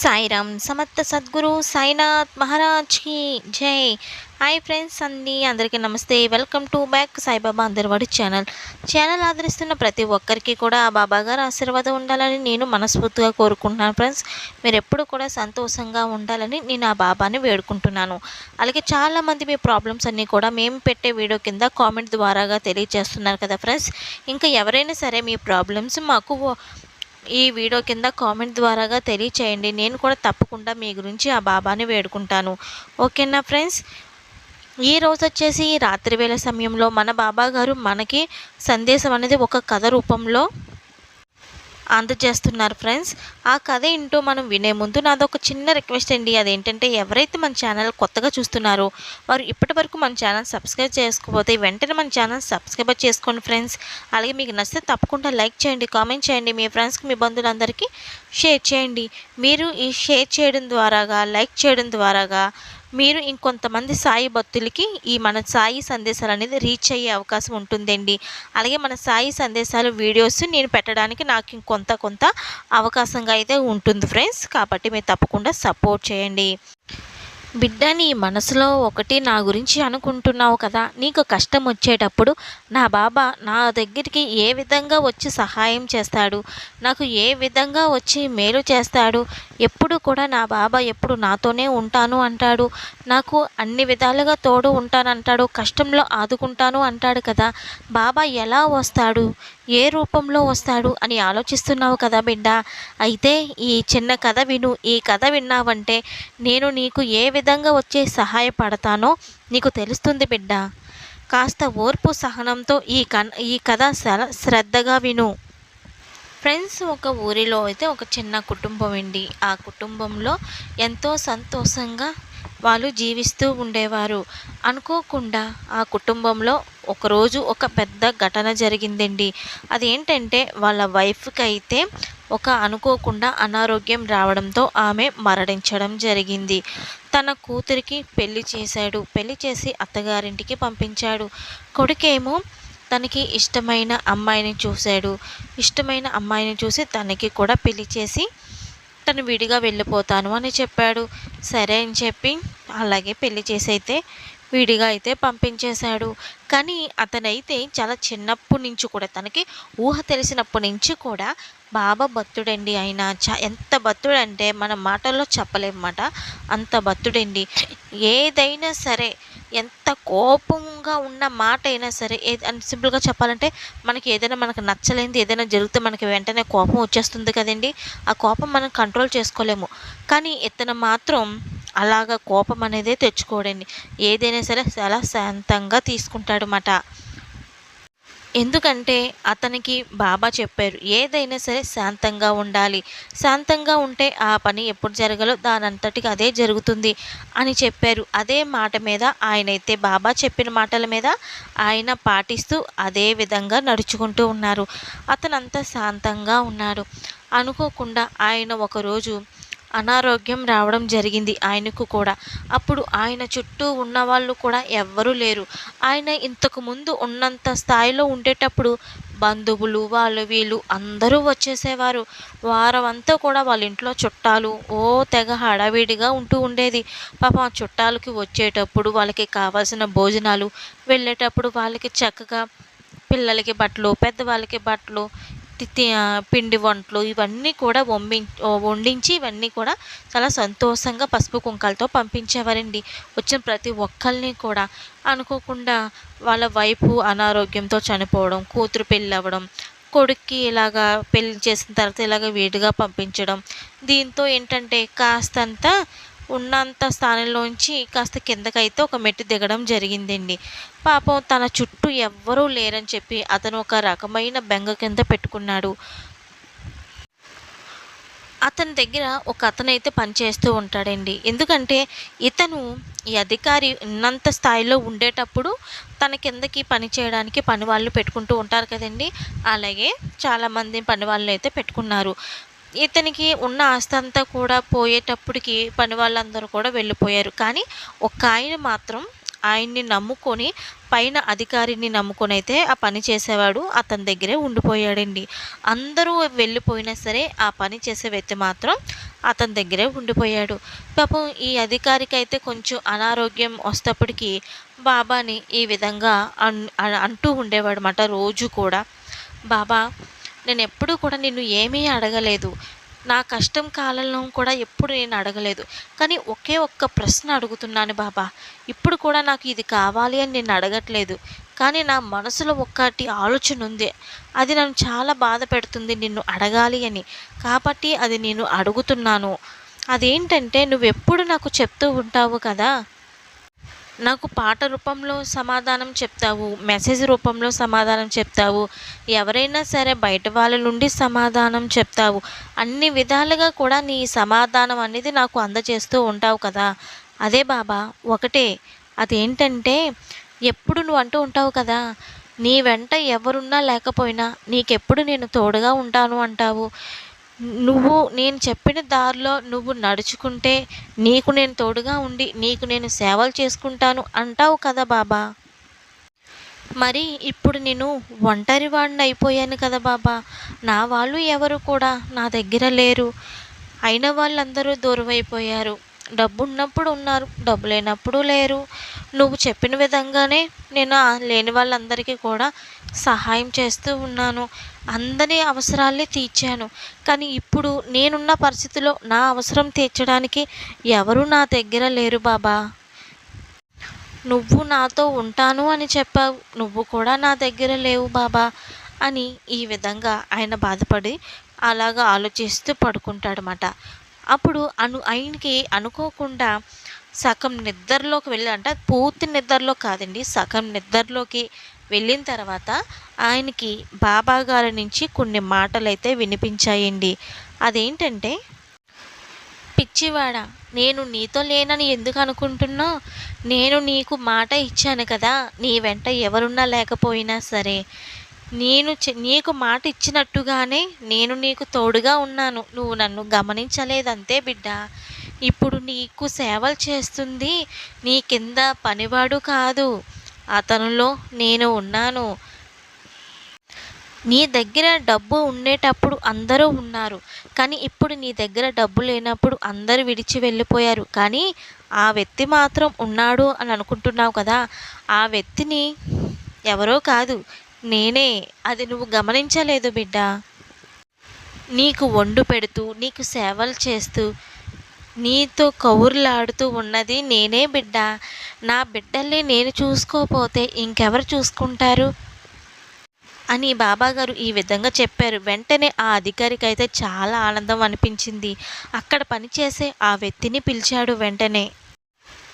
సాయిరామ్. సమర్థ సద్గురు సాయినాథ్ మహారాజ్కి జై. హాయ్ ఫ్రెండ్స్ అండి అందరికీ నమస్తే. వెల్కమ్ టు బ్యాక్ సాయిబాబా అందరివాడి ఛానల్ ఛానల్ ఆదరిస్తున్న ప్రతి ఒక్కరికి కూడా ఆ బాబా గారు ఆశీర్వాదం ఉండాలని నేను మనస్ఫూర్తిగా కోరుకుంటున్నాను ఫ్రెండ్స్ మీరు ఎప్పుడు కూడా సంతోషంగా ఉండాలని నేను ఆ బాబాని వేడుకుంటున్నాను. అలాగే చాలామంది మీ ప్రాబ్లమ్స్ అన్నీ కూడా మేము పెట్టే వీడియో కింద కామెంట్ ద్వారాగా తెలియజేస్తున్నారు కదా ఫ్రెండ్స్ ఇంకా ఎవరైనా సరే మీ ప్రాబ్లమ్స్ మాకు ఈ వీడియో కింద కామెంట్ ద్వారాగా తెలియచేయండి. నేను కూడా తప్పకుండా మీ గురించి ఆ బాబాని వేడుకుంటాను. ఓకేనా ఫ్రెండ్స్? ఈ రోజు వచ్చేసి రాత్రి వేళ సమయంలో మన బాబా గారు మనకి సందేశం అనేది ఒక కథ రూపంలో అందజేస్తున్నారు ఫ్రెండ్స్. ఆ కథ ఏంటో మనం వినే ముందు నాది ఒక చిన్న రిక్వెస్ట్ అండి. అదేంటంటే ఎవరైతే మన ఛానల్ కొత్తగా చూస్తున్నారో వారు ఇప్పటి వరకు మన ఛానల్ సబ్స్క్రైబ్ చేసుకోకపోతే వెంటనే మన ఛానల్ సబ్స్క్రైబ్ చేసుకోండి ఫ్రెండ్స్. అలాగే మీకు నచ్చితే తప్పకుండా లైక్ చేయండి కామెంట్ చేయండి మీ ఫ్రెండ్స్కి మీ బంధువులందరికీ షేర్ చేయండి. మీరు ఈ షేర్ చేయడం ద్వారాగా లైక్ చేయడం ద్వారాగా మీరు ఇంకొంతమంది సాయి భక్తులకి ఈ మన సాయి సందేశాలు అనేది రీచ్ అయ్యే అవకాశం ఉంటుందండి. అలాగే మన సాయి సందేశాలు వీడియోస్ నేను పెట్టడానికి నాకు ఇంకొంత కొంత అవకాశంగా అయితే ఉంటుంది ఫ్రెండ్స్ కాబట్టి మీరు తప్పకుండా సపోర్ట్ చేయండి. బిడ్డ నీ మనసులో ఒకటి నా గురించి అనుకుంటున్నావు కదా నీకు కష్టం వచ్చేటప్పుడు నా బాబా నా దగ్గరికి ఏ విధంగా వచ్చి సహాయం చేస్తాడు నాకు ఏ విధంగా వచ్చి మేలు చేస్తాడు ఎప్పుడు కూడా నా బాబా ఎప్పుడు నాతోనే ఉంటాను అంటాడు నాకు అన్ని విధాలుగా తోడు ఉంటానంటాడు కష్టంలో ఆదుకుంటాను అంటాడు కదా బాబా ఎలా వస్తాడు? ఏ రూపంలో వస్తాడు అని ఆలోచిస్తున్నావు కదా బిడ్డ? అయితే ఈ చిన్న కథ విను. ఈ కథ విన్నావంటే నేను నీకు ఏ విధంగా వచ్చే సహాయపడతానో నీకు తెలుస్తుంది బిడ్డ. కాస్త ఓర్పు సహనంతో ఈ కన్ ఈ కథ శ్రద్ధగా విను. ఫ్రెండ్స్ ఒక ఊరిలో అయితే ఒక చిన్న కుటుంబం అండి ఆ కుటుంబంలో ఎంతో సంతోషంగా వాళ్ళు జీవిస్తూ ఉండేవారు. అనుకోకుండా ఆ కుటుంబంలో ఒకరోజు ఒక పెద్ద ఘటన జరిగిందండి. అదేంటంటే వాళ్ళ వైఫ్కి అయితే ఒక అనుకోకుండా అనారోగ్యం రావడంతో ఆమె మరణించడం జరిగింది. తన కూతురికి పెళ్ళి చేశాడు. పెళ్ళి చేసి అత్తగారింటికి పంపించాడు. కొడుకేమో తనకి ఇష్టమైన అమ్మాయిని చూశాడు. ఇష్టమైన అమ్మాయిని చూసి తనకి కూడా పెళ్ళి చేసి అతను విడిగా వెళ్ళిపోతాను అని చెప్పాడు. సరే అని చెప్పి అలాగే పెళ్ళి చేసి అయితే విడిగా అయితే పంపించేశాడు. కానీ అతనైతే చాలా చిన్నప్పటి నుంచి కూడా తనకి ఊహ తెలిసినప్పటి నుంచి కూడా బాబా భక్తుడండి ఆయన. చ ఎంత భక్తుడంటే మన మాటల్లో చెప్పలేమన్నమాట అంత భక్తుడండి. ఏదైనా సరే ఎంత కోపంగా ఉన్న మాట అయినా సరే ఏ సింపుల్గా చెప్పాలంటే మనకి ఏదైనా మనకు నచ్చలేనిది ఏదైనా జరిగితే మనకి వెంటనే కోపం వచ్చేస్తుంది కదండి. ఆ కోపం మనం కంట్రోల్ చేసుకోలేము. కానీ ఇతను మాత్రం అలాగ కోపం అనేది తెచ్చుకోడండి. ఏదైనా సరే చాలా శాంతంగా తీసుకుంటాడు మాట. ఎందుకంటే అతనికి బాబా చెప్పారు ఏదైనా సరే శాంతంగా ఉండాలి. శాంతంగా ఉంటే ఆ పని ఎప్పుడు జరగలో దానంతటికి అదే జరుగుతుంది అని చెప్పారు. అదే మాట మీద ఆయనైతే బాబా చెప్పిన మాటల మీద ఆయన పాటిస్తూ అదే విధంగా నడుచుకుంటూ ఉన్నారు. అతనంతా శాంతంగా ఉన్నాడు. అనుకోకుండా ఆయన ఒకరోజు అనారోగ్యం రావడం జరిగింది ఆయనకు కూడా. అప్పుడు ఆయన చుట్టూ ఉన్న వాళ్ళు కూడా ఎవ్వరూ లేరు. ఆయన ఇంతకు ముందు ఉన్నంత స్థాయిలో ఉండేటప్పుడు బంధువులు వాళ్ళు వీళ్ళు అందరూ వచ్చేసేవారు. వారమంతా కూడా వాళ్ళ ఇంట్లో చుట్టాలు ఓ తెగ హడావిడిగా ఉంటూ ఉండేది. పాపం ఆ చుట్టాలకి వచ్చేటప్పుడు వాళ్ళకి కావాల్సిన భోజనాలు వెళ్ళేటప్పుడు వాళ్ళకి చక్కగా పిల్లలకి బట్టలు పెద్దవాళ్ళకి బట్టలు పిండి వంటలు ఇవన్నీ కూడా వంబి వండించి ఇవన్నీ కూడా చాలా సంతోషంగా పసుపు కుంకాలతో పంపించేవారండి. వచ్చిన ప్రతి ఒక్కరిని కూడా అనుకోకుండా వాళ్ళ వైపు అనారోగ్యంతో చనిపోవడం కూతురు పెళ్ళి అవ్వడం కొడుక్కి ఇలాగా పెళ్ళి చేసిన తర్వాత ఇలాగ వేడిగా పంపించడం దీంతో ఏంటంటే కాస్తంత ఉన్నంత స్థానంలోంచి కాస్త కిందకైతే ఒక మెట్టు దిగడం జరిగిందండి. పాపం తన చుట్టూ ఎవ్వరూ లేరని చెప్పి అతను ఒక రకమైన బెంగ కింద పెట్టుకున్నాడు. అతని దగ్గర ఒక అతనైతే పనిచేస్తూ ఉంటాడండి. ఎందుకంటే ఇతను ఈ అధికారి ఉన్నంత స్థాయిలో ఉండేటప్పుడు తన కిందకి పని చేయడానికి పని వాళ్ళు పెట్టుకుంటూ ఉంటారు కదండి. అలాగే చాలామంది పని వాళ్ళు అయితే పెట్టుకున్నారు. ఇతనికి ఉన్న ఆస్తి అంతా కూడా పోయేటప్పటికి పని వాళ్ళందరూ కూడా వెళ్ళిపోయారు. కానీ ఒక ఆయన మాత్రం ఆయన్ని నమ్ముకొని పైన అధికారిని నమ్ముకొని అయితే ఆ పని చేసేవాడు అతని దగ్గరే ఉండిపోయాడండి. అందరూ వెళ్ళిపోయినా సరే ఆ పని చేసే వ్యక్తి మాత్రం అతని దగ్గరే ఉండిపోయాడు. పాపం ఈ అధికారికి అయితే కొంచెం అనారోగ్యం వస్తప్పటికీ బాబాని ఈ విధంగా అన్ అంటూ ఉండేవాడు రోజు కూడా. బాబా నేను ఎప్పుడూ కూడా నిన్ను ఏమీ అడగలేదు. నా కష్టం కాలంలో కూడా ఎప్పుడు నేను అడగలేదు. కానీ ఒకే ఒక్క ప్రశ్న అడుగుతున్నాను బాబా. ఇప్పుడు కూడా నాకు ఇది కావాలి అని నేను అడగట్లేదు. కానీ నా మనసులో ఒక్కటి ఆలోచన ఉంది. అది నన్ను చాలా బాధ పెడుతుంది నిన్ను అడగాలి అని. కాబట్టి అది నేను అడుగుతున్నాను. అదేంటంటే నువ్వెప్పుడు నాకు చెప్తూ ఉంటావు కదా? నాకు పాట రూపంలో సమాధానం చెప్తావు మెసేజ్ రూపంలో సమాధానం చెప్తావు ఎవరైనా సరే బయట వాళ్ళ నుండి సమాధానం చెప్తావు. అన్ని విధాలుగా కూడా నీ సమాధానం అనేది నాకు అందజేస్తూ ఉంటావు కదా. అదే బాబా ఒకటే. అదేంటంటే ఎప్పుడు నువ్వు అంటూ ఉంటావు కదా నీ వెంట ఎవరున్నా లేకపోయినా నీకెప్పుడు నేను తోడుగా ఉంటాను అంటావు. నువ్వు నేను చెప్పిన దారిలో నువ్వు నడుచుకుంటే నీకు నేను తోడుగా ఉండి నీకు నేను సేవలు చేసుకుంటాను అంటావు కదా బాబా. మరి ఇప్పుడు నేను ఒంటరి వాడిని అయిపోయాను కదా బాబా. నా వాళ్ళు ఎవరు కూడా నా దగ్గర లేరు. అయిన వాళ్ళందరూ దూరం అయిపోయారు డబ్బు ఉన్నప్పుడు ఉన్నారు డబ్బు లేనప్పుడు లేరు. నువ్వు చెప్పిన విధంగానే నేను లేని వాళ్ళందరికీ కూడా సహాయం చేస్తూ ఉన్నాను. అందరి అవసరాల్ని తీర్చాను. కానీ ఇప్పుడు నేనున్న పరిస్థితిలో నా అవసరం తీర్చడానికి ఎవరు నా దగ్గర లేరు బాబా. నువ్వు నాతో ఉంటాను అని చెప్పావు. నువ్వు కూడా నా దగ్గర లేవు బాబా అని ఈ విధంగా ఆయన బాధపడి అలాగా ఆలోచిస్తూ పడుకుంటాడనమాట అప్పుడు అను ఆయనకి అనుకోకుండా సగం నిద్రలోకి వెళ్ళి అంటే పూర్తి నిద్రలో కాదండి సగం నిద్రలోకి వెళ్ళిన తర్వాత ఆయనకి బాబా గారి నుంచి కొన్ని మాటలు అయితే వినిపించాయండి. అదేంటంటే పిచ్చివాడ నేను నీతో లేనని ఎందుకు అనుకుంటున్నావు నేను నీకు మాట ఇచ్చాను కదా నీ వెంట ఎవరున్నా లేకపోయినా సరే. నేను నీకు మాట ఇచ్చినట్టుగానే నేను నీకు తోడుగా ఉన్నాను. నువ్వు నన్ను గమనించలేదంతే బిడ్డ. ఇప్పుడు నీకు సేవలు చేస్తుంది నీ కింద పనివాడు కాదు. అతనిలో నేను ఉన్నాను. నీ దగ్గర డబ్బు ఉండేటప్పుడు అందరూ ఉన్నారు. కానీ ఇప్పుడు నీ దగ్గర డబ్బు లేనప్పుడు అందరూ విడిచి వెళ్ళిపోయారు. కానీ ఆ వ్యక్తి మాత్రం ఉన్నాడు అని అనుకుంటున్నావు కదా. ఆ వ్యక్తిని ఎవరో కాదు నేనే. అది నువ్వు గమనించలేదు బిడ్డ. నీకు వండు పెడుతూ నీకు సేవలు చేస్తూ నీతో కౌరులాడుతూ ఉన్నది నేనే బిడ్డ. నా బిడ్డల్ని నేను చూసుకోపోతే ఇంకెవరు చూసుకుంటారు? అని బాబాగారు ఈ విధంగా చెప్పారు. వెంటనే ఆ అధికారికి అయితే చాలా ఆనందం అనిపించింది. అక్కడ పనిచేసే ఆ వ్యక్తిని పిలిచాడు వెంటనే.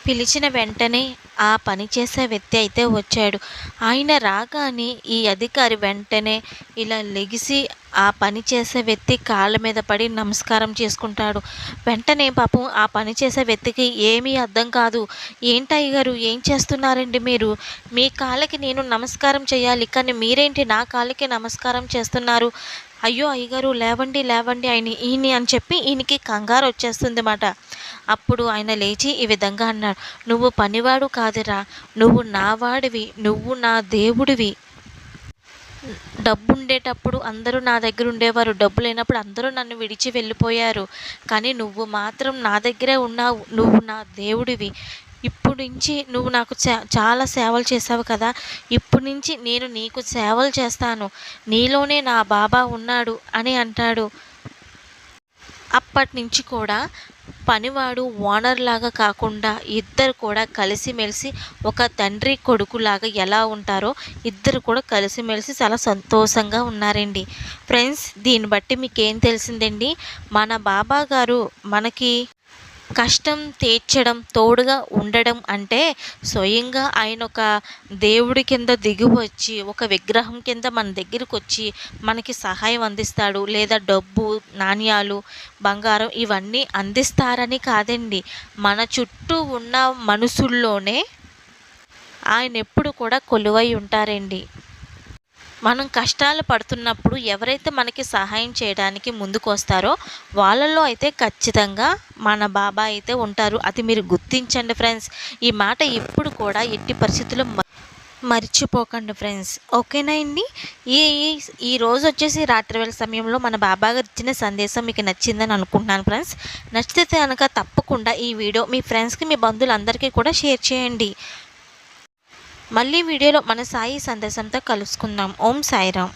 పిలిచిన వెంటనే ఆ పని చేసే వ్యక్తి అయితే వచ్చాడు. ఆయన రాగానే ఈ అధికారి వెంటనే ఇలా లెగిసి ఆ పని చేసే వ్యక్తి కాళ్ళ మీద పడి నమస్కారం చేసుకుంటాడు. వెంటనే పాపం ఆ పని చేసే వ్యక్తికి ఏమీ అర్థం కాదు. ఏంటయ్య గారు ఏం చేస్తున్నారండి మీరు? మీ కాళ్ళకి నేను నమస్కారం చేయాలి కానీ మీరేంటి నా కాళ్ళకి నమస్కారం చేస్తున్నారు? అయ్యో అయ్యగారు లేవండి లేవండి ఆయన ఈయన అని చెప్పి ఈయనకి కంగారు వచ్చేస్తుంది మాట. అప్పుడు ఆయన లేచి ఈ విధంగా అన్నాడు నువ్వు పనివాడు కాదురా నువ్వు నావాడివి నువ్వు నా దేవుడివి. డబ్బు ఉండేటప్పుడు అందరూ నా దగ్గర ఉండేవారు డబ్బు లేనప్పుడు అందరూ నన్ను విడిచి వెళ్ళిపోయారు. కానీ నువ్వు మాత్రం నా దగ్గరే ఉన్నావు నువ్వు నా దేవుడివి. ఇప్పుడు నుంచి నువ్వు నాకు చాలా సేవలు చేసావు కదా. ఇప్పుడు నుంచి నేను నీకు సేవలు చేస్తాను. నీలోనే నా బాబా ఉన్నాడు అని అంటాడు. అప్పటి నుంచి కూడా పనివాడు ఓనర్ లాగా కాకుండా ఇద్దరు కూడా కలిసిమెలిసి ఒక తండ్రి కొడుకులాగా ఎలా ఉంటారో ఇద్దరు కూడా కలిసిమెలిసి చాలా సంతోషంగా ఉన్నారండి. ఫ్రెండ్స్ దీన్ని బట్టి మీకు ఏం తెలిసిందండి? మన బాబా గారు మనకి కష్టం తీర్చడం తోడుగా ఉండడం అంటే స్వయంగా ఆయన ఒక దేవుడి కింద దిగి వచ్చి ఒక విగ్రహం కింద మన దగ్గరికి వచ్చి మనకి సహాయం అందిస్తాడు. లేదా డబ్బు నాణ్యాలు బంగారం ఇవన్నీ అందిస్తారని కాదండి. మన చుట్టూ ఉన్న మనుషుల్లోనే ఆయన ఎప్పుడు కూడా కొలువై ఉంటారండి. మనం కష్టాలు పడుతున్నప్పుడు ఎవరైతే మనకి సహాయం చేయడానికి ముందుకు వస్తారో వాళ్ళల్లో అయితే ఖచ్చితంగా మన బాబా అయితే ఉంటారు. అది మీరు గుర్తించండి ఫ్రెండ్స్. ఈ మాట ఎప్పుడు కూడా ఎట్టి పరిస్థితుల్లో మర్చిపోకండి ఫ్రెండ్స్. ఓకేనా అండి? ఈ ఈ- ఈ రోజు వచ్చేసి రాత్రి వేళ సమయంలో మన బాబా గారు ఇచ్చిన సందేశం మీకు నచ్చిందని అనుకుంటున్నాను ఫ్రెండ్స్. నచ్చితే కనుక తప్పకుండా ఈ వీడియో మీ ఫ్రెండ్స్కి మీ బంధువులందరికీ కూడా షేర్ చేయండి. మళ్ళీ వీడియోలో మన సాయి సందేశంతో కలుసుకుందాం. ఓం సాయిరామ్.